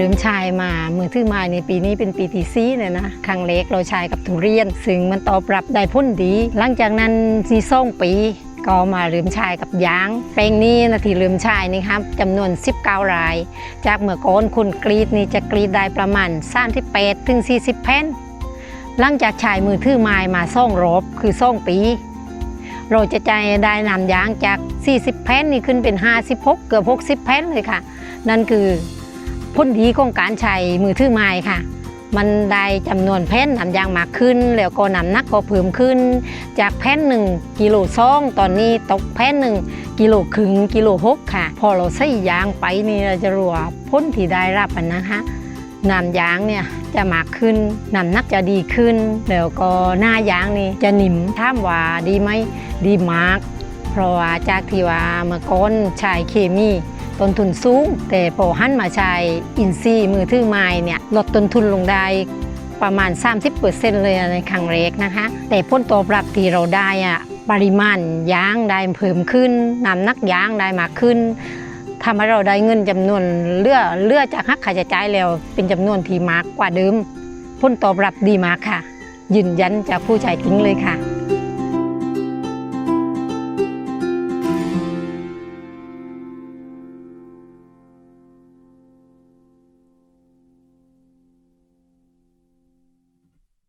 เริมใช้มาเมือถือไม้ในปีนี้เป็นปีที่สี่เนี่ยนะครั้งเล็กเราใช้กับทุเรียน ซึ่งมันตอบรับได้พ้นดี หลังจากนั้นซีส่งปีก็มาเริ่มใช้กับยางแปลงนี้นะที่เริ่มใช้นี่ครับจำนวน 19 ราย จากเมื่อก่อนคุณกรีดนี่จะกรีดได้ประมาณ38ถึง 40 แผ่นหลังจากใช้มือถือไม้มาส่งรบคือส่งปี เราจะใจได้นำยางจาก 40 แผ่นนี่ขึ้นเป็น 56 เกือบ 60 แผ่นเลยค่ะ นั่นคือ ผลดีของการใช้มือถือไม้ค่ะ มันได้จำนวนแผ่นนำยางมากขึ้น แล้วก็น้ำหนักก็เพิ่มขึ้น จากแผ่นหนึ่งกิโลซองตอนนี้ตกแผ่นหนึ่งกิโลครึ่งกิโลหกค่ะ พอเราใส่ยางไปนี่เราจะรู้ว่าพ้นที่ได้รับอะนะคะน้ำยางเนี่ยจะมากขึ้นน้ำหนักจะดีขึ้น แล้วก็หน้ายางนี่จะหนิมถามว่าดีไหมดีมาก เพราะว่าจากที่ว่าเมื่อก่อนใช้เคมี ต้นทุนสูง แต่พอหันมาใช้อินทรีมือถือไม้เนี่ยลดต้นทุนลงได้ประมาณ 30%เลยในครั้งแรกนะคะ แต่ผลตอบรับที่เราได้อะปริมาณยางได้เพิ่มขึ้นน้ำนักยางได้มากขึ้นทำให้เราได้เงินจำนวนเลือเลือจากหักค่าใช้จ่ายแล้วเป็นจำนวนที่มากกว่าเดิมผลตอบรับดีมากค่ะ ยืนยันจากผู้ใช้จริงเลยค่ะ